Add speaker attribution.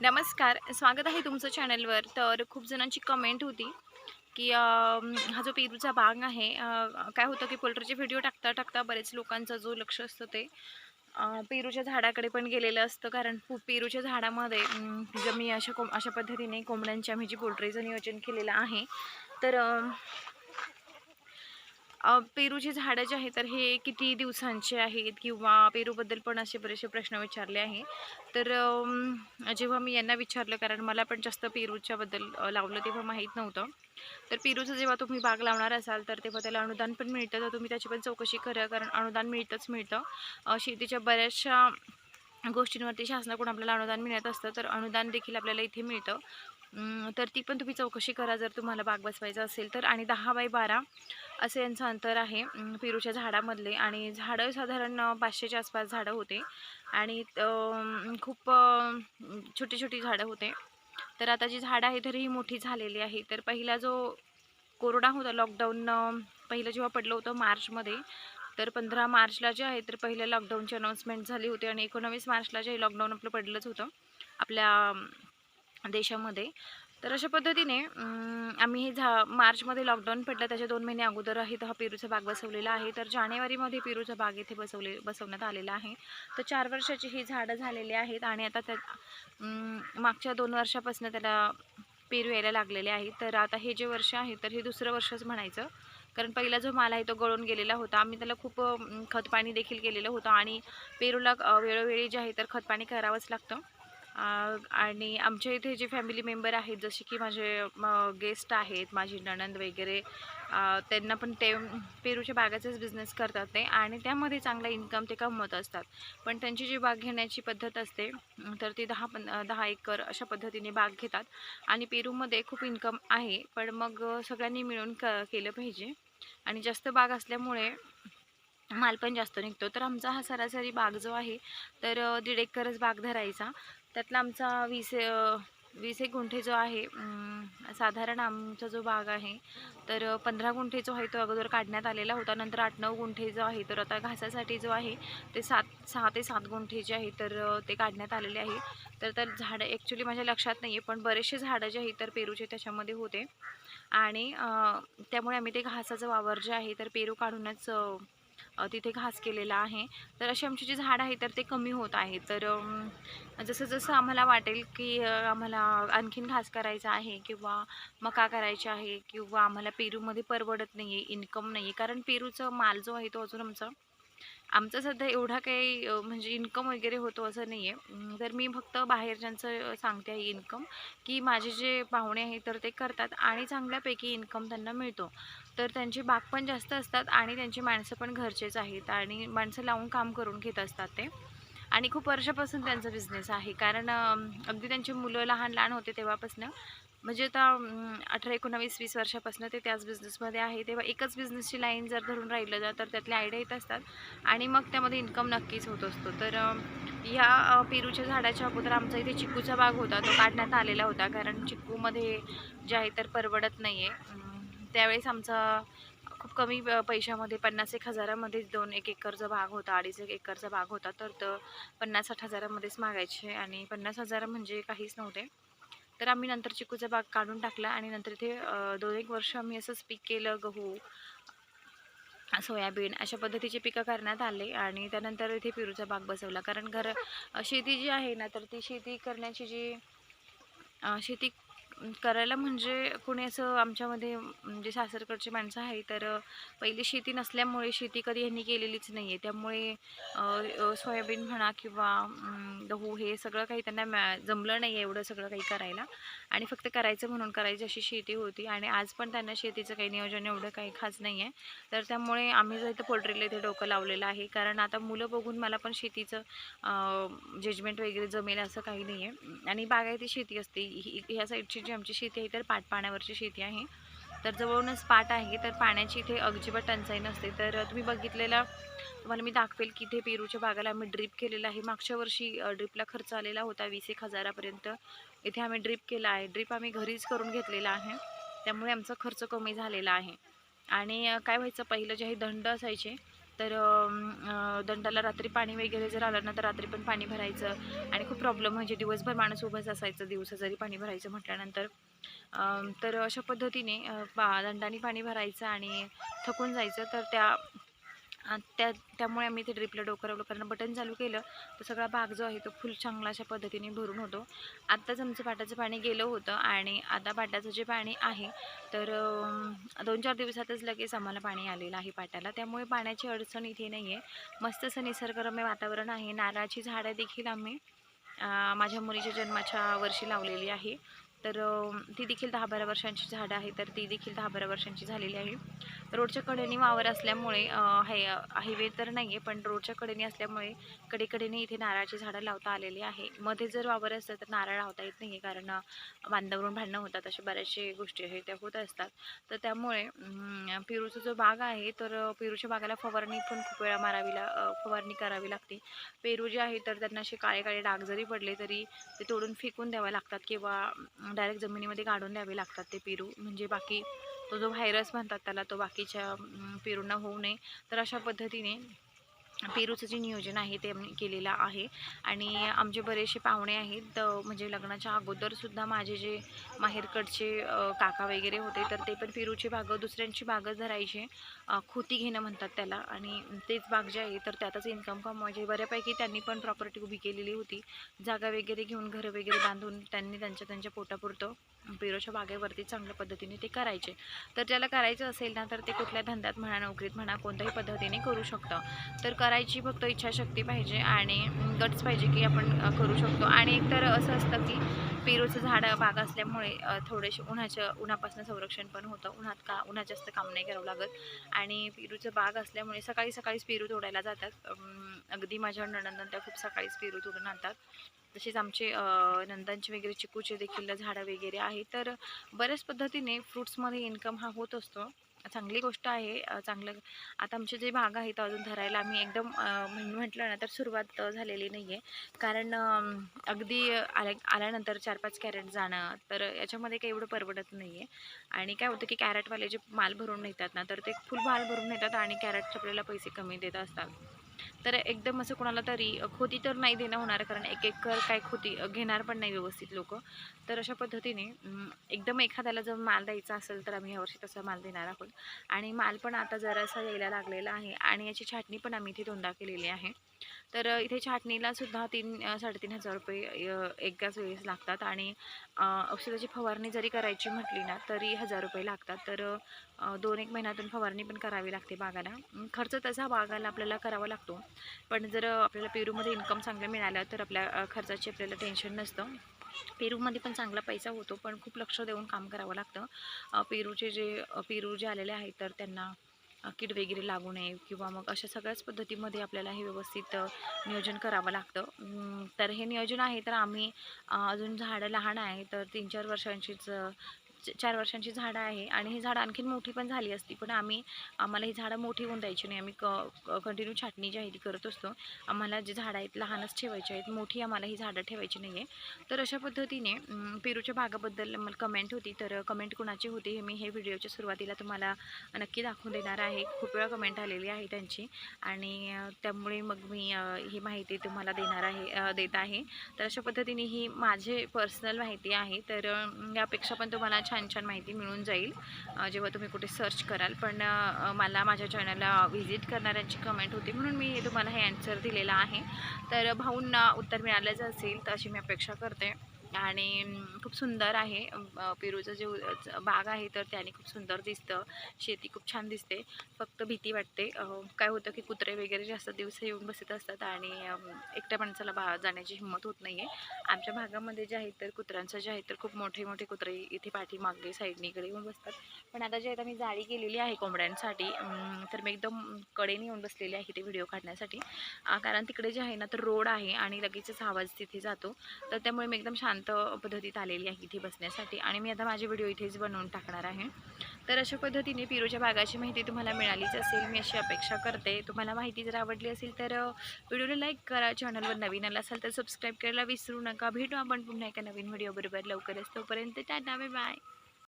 Speaker 1: नमस्कार. स्वागत आहे तुमचं चॅनलवर. तर खूप जणांची कमेंट होती की हा जो पेरूचा बाग आहे काय होतं की पोल्ट्रीचे व्हिडिओ टाकता टाकता बरेच लोकांचा जो लक्ष असतं ते पेरूच्या झाडाकडे पण गेलेलं असतं. कारण पु- पेरूच्या झाडामध्ये जर मी अशा कोंब अशा पद्धतीने कोंबड्यांची आम्ही जी पोल्ट्रीचं नियोजन केलेलं आहे तर पेरूची झाडं जे आहेत तर हे किती दिवसांचे आहेत किंवा पेरूबद्दल पण असे बरेचसे प्रश्न विचारले आहे. तर जेव्हा मी यांना विचारलं कारण मला पण जास्त पेरूच्याबद्दल लावलं तेव्हा माहीत नव्हतं. तर पेरूचं जेव्हा तुम्ही बाग लावणार असाल तर तेव्हा त्याला अनुदान पण मिळतं. तर तुम्ही त्याची पण चौकशी करा कारण अनुदान मिळतंच मिळतं. शेतीच्या बऱ्याचशा गोष्टींवरती शासनाकडून आपल्याला अनुदान मिळत असतं तर अनुदान देखील आपल्याला इथे मिळतं. तर ती पण तुम्ही चौकशी करा जर तुम्हाला बाग बसवायचं असेल तर. आणि दहा बाय बारा असं यांचं अंतर आहे. पेरूच्या झाडामधले आणि झाडं साधारण पाचशेच्या आसपास झाडं होते. आणि खूप छोटी छोटी झाडं होते. तर आता जी झाडं आहे तरीही ही मोठी झालेली आहे. तर पहिला जो कोरोना होता लॉकडाऊन पहिलं जेव्हा पडलं होतं मार्चमध्ये तर पंधरा मार्चला जे आहे तर पहिल्या लॉकडाऊनची अनाऊन्समेंट झाली होती आणि एकोणावीस मार्चला जे लॉकडाऊन आपलं पडलंच होतं. आपल्या देशामध्ये. तर अशा पद्धतीने आम्ही हे झा मार्चमध्ये लॉकडाऊन पडलं त्याच्या दोन महिने अगोदर आहे हा पेरूचा बाग बसवलेला आहे. तर जानेवारीमध्ये पेरूचा बाग इथे बसवले बसवण्यात आलेला आहे. तर चार वर्षाची ही झाडं झालेली आहेत आणि आता त्या मागच्या दोन वर्षापासून त्याला पेरू यायला लागलेले आहे तर आता हे जे वर्ष आहे तर हे दुसरं वर्षच म्हणायचं. कारण पहिला जो माल आहे तो गळून गेलेला होता. आम्ही त्याला खूप खतपाणी देखील केलेलं होतं आणि पेरूला वेळोवेळी जे आहे तर खतपाणी करावंच लागतं. आणि आमच्या इथे जे फॅमिली मेंबर आहेत जसे की माझे गेस्ट आहेत माझी नणंद वगैरे त्यांना पण ते पेरूच्या बागाचाच बिझनेस करतात ते आणि त्यामध्ये चांगला इन्कम ते कमवत असतात. पण त्यांची जी बाग घेण्याची पद्धत असते तर ती दहा पन दहा एकर अशा पद्धतीने बाग घेतात आणि पेरूमध्ये खूप इन्कम आहे. पण मग सगळ्यांनी मिळून क केलं पाहिजे आणि जास्त बाग असल्यामुळे माल पण जास्त निघतो. तर आमचा हा सरासरी बाग जो आहे तर दीड एकरच बाग धरायचा. त्यातला आमचा वीस वीस एक गुंठे जो आहे साधारण आमचा जो बाग आहे तर पंधरा गुंठे जो आहे तो अगोदर काढण्यात आलेला होता. नंतर आठ नऊ गुंठे जो आहे तर आता घासासाठी जो आहे ते सात सहा ते सात गुंठे जे आहे तर ते काढण्यात आलेले आहे. तर तर झाडं ॲक्च्युली माझ्या लक्षात नाही आहे पण बरेचसे झाडं जे आहेत तर पेरूचे त्याच्यामध्ये होते. आणि त्यामुळे आम्ही ते घासाचं वावर जे आहे तर पेरू काढूनच तिथे घास केलेला आहे. तर अशी आमची जी झाडं आहे तर ते कमी होत आहे तर जसं जसं आम्हाला वाटेल की आम्हाला आणखीन घास करायचा आहे किंवा मका करायची आहे किंवा आम्हाला पेरूमध्ये परवडत नाही आहे इन्कम नाही आहे कारण पेरूचं माल जो आहे तो अजून आमचा आमचं सध्या एवढा काही म्हणजे इन्कम वगैरे होतो असं नाही आहे तर मी फक्त बाहेरच्यांचं सांगते आहे इन्कम की माझे जे पाहुणे आहेत तर ते करतात आणि चांगल्यापैकी इन्कम त्यांना मिळतो. तर त्यांची बाग पण जास्त असतात आणि त्यांची माणसं पण घरचेच आहेत आणि माणसं लावून काम करून घेत असतात ते. आणि खूप वर्षापासून त्यांचा बिझनेस आहे. कारण अगदी त्यांची मुलं लहान लहान होते तेव्हापासून. म्हणजे आता अठरा एकोणावीस वीस वर्षापासून ते त्याच बिझनेसमध्ये आहे. तेव्हा एकच बिझनेसची लाईन जर धरून राहिलं जा तर त्यातले आयडिया येत असतात. आणि मग त्यामध्ये इन्कम नक्कीच होत असतो. तर ह्या पेरूच्या झाडाच्या अगोदर आमचा इथे चिक्कूचा बाग होता. तो काढण्यात आलेला होता. कारण चिक्कूमध्ये जे आहे तर परवडत नाही आहे त्यावेळेस आमचा खूप कमी पैशामध्ये पन्नास एक हजारामध्ये दोन एक एकरचा भाग होता. अडीच एक एकरचा भाग होता. तर तो पन्नास साठ हजारामध्येच मागायचे. आणि पन्नास हजार म्हणजे काहीच नव्हते. तर आम्ही नंतर चिकूचा बाग काढून टाकला आणि नंतर इथे दोन एक वर्ष आम्ही असंच पीक केलं गहू सोयाबीन अशा पद्धतीचे पिकं करण्यात आले आणि त्यानंतर इथे पेरूचा बाग बसवला. कारण घर शेती जी आहे ना तर ती शेती करण्याची जी शेती करायला म्हणजे कोणी असं आमच्यामध्ये म्हणजे सासरकडची माणसं आहे तर पहिली शेती नसल्यामुळे शेती कधी ह्यांनी केलेलीच नाही आहे त्यामुळे सोयाबीन म्हणा किंवा गहू हे सगळं काही त्यांना मॅ जमलं नाही आहे एवढं सगळं काही करायला. आणि फक्त करायचं म्हणून करायची अशी शेती होती आणि आज पण त्यांना शेतीचं काही नियोजन एवढं काही खास नाही आहे तर त्यामुळे आम्ही जर इथं पोल्ट्रीला इथे डोकं लावलेलं आहे. कारण आता मुलं बघून मला पण शेतीचं जजमेंट वगैरे जमेल असं काही नाही आहे आणि बागायती शेती असते. ही ह्या साईडची जी आमची शेती आहे तर पाट पाण्यावरची शेती आहे. तर जवळूनच पाट आहे तर पाण्याची इथे अजिबात टंचाई नसते. तर तुम्ही बघितलेला तुम्हाला मी दाखवेल की इथे पेरूच्या बागाला आम्ही ड्रीप केलेला आहे. मागच्या वर्षी ड्रीपला खर्च आलेला होता वीस एक हजारापर्यंत. इथे आम्ही ड्रीप केला आहे. ड्रीप आम्ही घरीच करून घेतलेला आहे. त्यामुळे आमचा खर्च कमी झालेला आहे. आणि काय व्हायचं पहिलं जे आहे दंड असायचे. तर दंडाला रात्री पाणी वगैरे जर आलं ना तर रात्री पण पाणी भरायचं. आणि खूप प्रॉब्लेम म्हणजे दिवसभर माणूस उभंच असायचं दिवसा जरी पाणी भरायचं म्हटल्यानंतर. तर अशा पद्धतीने पा दंडाने पाणी भरायचं आणि थकून जायचं. तर त्या त्या त्यामुळे आम्ही ते ड्रिपला डोकरवलं कारण बटन चालू केलं तर सगळा भाग जो आहे तो फुल चांगला अशा पद्धतीने भरून होतो. आत्ताच आमचं पाटाचं पाणी गेलं होतं आणि आता पाटाचं जे पाणी आहे तर दोन चार दिवसातच लगेच आम्हाला पाणी आलेलं आहे पाटाला. त्यामुळे पाण्याची अडचण इथे नाही आहे मस्त असं निसर्गरम्य वातावरण आहे. नारळाची झाडं देखील आम्ही माझ्या मुलीच्या जन्माच्या वर्षी लावलेली आहे. तर ती देखील दहा बारा वर्षांची झाडं आहे तर ती देखील दहा बारा वर्षांची झालेली आहे. रोडच्या कडेने वावर असल्यामुळे हाय हायवे तर नाही आहे पण रोडच्या कडेने असल्यामुळे कडेकडेने इथे नारळाची झाडं लावता आलेली आहे. मध्ये जर वावर असतं तर नारळ लावता येत नाही आहे कारण बांधावरून भांडणं होतात अशा बऱ्याचशा गोष्टी आहेत त्या होत असतात. तर त्यामुळे अं, पेरूचा जो बाग आहे तर पेरूच्या बागाला फवारणी पण खूप वेळा मारावी ला फवारणी करावी लागते. पेरू जे आहे तर त्यांना असे काळे काळे डाग जरी पडले तरी ते तोडून फेकून द्यावे लागतात किंवा डायरेक्ट जमिनीमध्ये काढून द्यावे लागतात ते पेरू. म्हणजे बाकी तो जो व्हायरस म्हणतात त्याला तो बाकीच्या पेरूंना होऊ नये. तर अशा पद्धतीने पेरूचं जे नियोजन आहे ते आम्ही केलेलं आहे. आणि आमचे बरेचसे पाहुणे आहेत म्हणजे लग्नाच्या अगोदरसुद्धा माझे जे माहेरकडचे काका वगैरे होते तर ते पण पेरूची बागं दुसऱ्यांची बागं धरायचे. खोती घेणं म्हणतात त्याला. आणि तेच बाग जे आहे तर त्यातच इन्कम कमवायचे म्हणजे बऱ्यापैकी त्यांनी पण प्रॉपर्टी उभी केलेली होती. जागा वगैरे घेऊन घरं वगैरे बांधून त्यांनी त्यांच्या त्यांच्या पोटापुरतं पेरूच्या बागेवरती चांगल्या पद्धतीने ते करायचे. तर ज्याला करायचं असेल ना तर ते कुठल्या धंद्यात म्हणा नोकरीत म्हणा कोणत्याही पद्धतीने करू शकतं. तर करायची फक्त इच्छाशक्ती पाहिजे आणि गट्स पाहिजे की आपण करू शकतो. आणि एकतर असं असतं की पेरूचं झाड बाग असल्यामुळे थोडेसे उन्हाच्या उन्हापासून संरक्षण पण होतं. उन्हात का उन्हात जास्त काम नाही करावं लागत. आणि पेरूचं बाग असल्यामुळे सकाळी सकाळीच पेरू तोडायला जातात. अगदी माझ्या नणंदन त्या खूप सकाळीच पेरू तोडून आणतात. तसेच आमचे नंदांचे वगैरे चिकूचे देखील झाडं वगैरे आहे. तर बऱ्याच पद्धतीने फ्रुट्समध्ये इन्कम हा होत असतो. चांगली गोष्ट आहे चांगलं आता आमचे जे भाग आहेत अजून धरायला आम्ही एकदम म्हणजे म्हटलं ना तर सुरुवात झालेली नाही आहे कारण अगदी आल्या आल्यानंतर चार पाच कॅरेट जाणं तर याच्यामध्ये काही एवढं परवडत नाही आहे आणि काय होतं की कॅरेटवाले जे माल भरून नेतात ना तर ते फुल माल भरून नेतात आणि कॅरेटचे आपल्याला पैसे कमी देत असतात. तर एकदम असं कोणाला तरी खोती तर नाही देणं होणार कारण एक एक कर काय खोती घेणार पण नाही व्यवस्थित लोक. तर अशा पद्धतीने एकदम एखाद्याला जर माल द्यायचा असेल तर आम्ही यावर्षी तसा माल देणार आहोत. आणि माल पण आता जरासा यायला लागलेला आहे आणि याची छाटणी पण आम्ही इथे दोनदा केलेली आहे. तर इथे छाटणीला सुद्धा तीन साडेतीन हजार रुपये अ, एकाच वेळेस लागतात आणि औषधाची फवारणी जरी करायची म्हटली ना तरी हजार रुपये लागतात. तर दोन एक महिन्यातून फवारणी पण करावी लागते बागाला. खर्च तसा बागाला आपल्याला करावा लागतो. पण जर आपल्याला पेरूमध्ये इन्कम चांगलं मिळालं तर आपल्या खर्चाची आपल्याला टेन्शन नसतं. पेरूमध्ये पण चांगला पैसा होतो पण खूप लक्ष देऊन काम करावं लागतं. पेरूचे जे पेरू जे आलेले आहेत तर त्यांना अ, कीड वगैरे लागू नये किंवा मग अशा सगळ्याच पद्धतीमध्ये आपल्याला हे व्यवस्थित नियोजन करावं लागतं. तर हे नियोजन आहे तर आम्ही अजून झाडं लहान आहे तर तीन चार वर्षांचीच चार वर्षांची झाडं आहे आणि ही झाडं आणखीन मोठी पण झाली असती पण आम्ही आम्हाला ही झाडं मोठी होऊन द्यायची नाही. आम्ही क कंटिन्यू छाटणी जी आहे ती करत असतो. आम्हाला जे झाडं आहेत लहानच ठेवायची आहेत मोठी आम्हाला ही झाडं ठेवायची नाही आहे. तर अशा पद्धतीने पेरूच्या भागाबद्दल मला कमेंट होती तर कमेंट कुणाची होती हे मी हे व्हिडिओच्या सुरुवातीला तुम्हाला नक्की दाखवून देणार आहे. खूप वेळा कमेंट आलेली आहे त्यांची आणि त्यामुळे मग मी ही माहिती तुम्हाला देणार आहे देत आहे. तर अशा पद्धतीने ही माझे पर्सनल माहिती आहे. तर यापेक्षा पण तुम्हाला छान छान छान माहिती मिळून जाईल. जेव्हा तुम्ही कुठे सर्च कराल. पण मला माझ्या चॅनलला व्हिजिट करणाऱ्यांची कमेंट होती म्हणून मी तुम्हाला हे ॲन्सर दिलेलं आहे. तर भाऊंना उत्तर मिळालंच असेल तर अशी मी अपेक्षा करते. आणि खूप सुंदर आहे. पेरूचं जे बाग आहे तर त्याने खूप सुंदर दिसतं. शेती खूप छान दिसते. फक्त भीती वाटते. काय होतं की कुत्रे वगैरे जास्त दिवस येऊन बसत असतात आणि एकट्या माणसाला बा जाण्याची हिंमत होत नाही आहे आमच्या भागामध्ये जे आहे तर कुत्र्यांचं जे आहे तर खूप मोठे मोठे कुत्रे इथे पाठीमागे साईडनीकडे येऊन बसतात. पण आता जे आता मी जाळी केलेली आहे कोंबड्यांसाठी. तर मी एकदम कडेने येऊन बसलेली आहे ते व्हिडिओ काढण्यासाठी. कारण तिकडे जे आहे ना तर रोड आहे आणि लगेचच आवाज तिथे जातो. तर त्यामुळे मी एकदम शांत पद्धतीत आलेली आहे इथे बसण्यासाठी. आणि मी आता माझे व्हिडिओ इथेच बनवून टाकणार आहे. तर अशा पद्धतीने पिरूच्या बागाची माहिती तुम्हाला मिळालीच असेल मी अशी अपेक्षा करते. तुम्हाला माहिती जर आवडली असेल तर व्हिडिओला लाईक करा चॅनलवर नवीन आला असाल तर सबस्क्राईब करायला विसरू नका. भेटू आपण पुन्हा एका नवीन व्हिडिओ बरोबर लवकरच. तोपर्यंत टाटा बाय बाय